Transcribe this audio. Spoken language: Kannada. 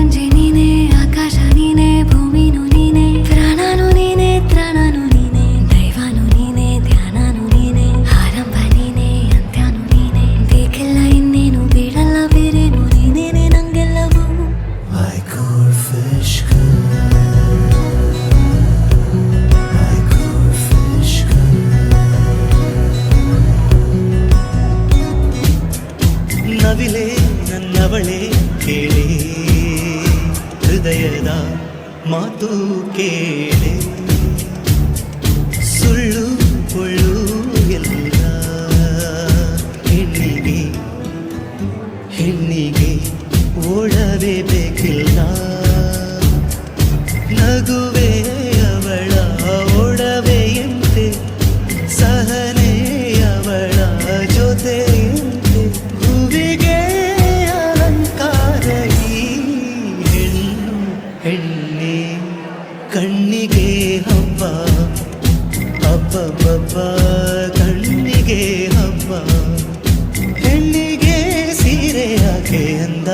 தஞ்சை ಹೃದಯದ ಮಾತು ಕೇಳಿ ಸುಳ್ಳು ಒಳ್ಳು ಕಣ್ಣಿಗೆ ಹಬ್ಬ ಹಬ್ಬಬ್ಬ ಕಣ್ಣಿಗೆ ಹಬ್ಬ ಹೆಣ್ಣಿಗೆ ಸೀರೆ ಯಾಕೆ ಅಂದ.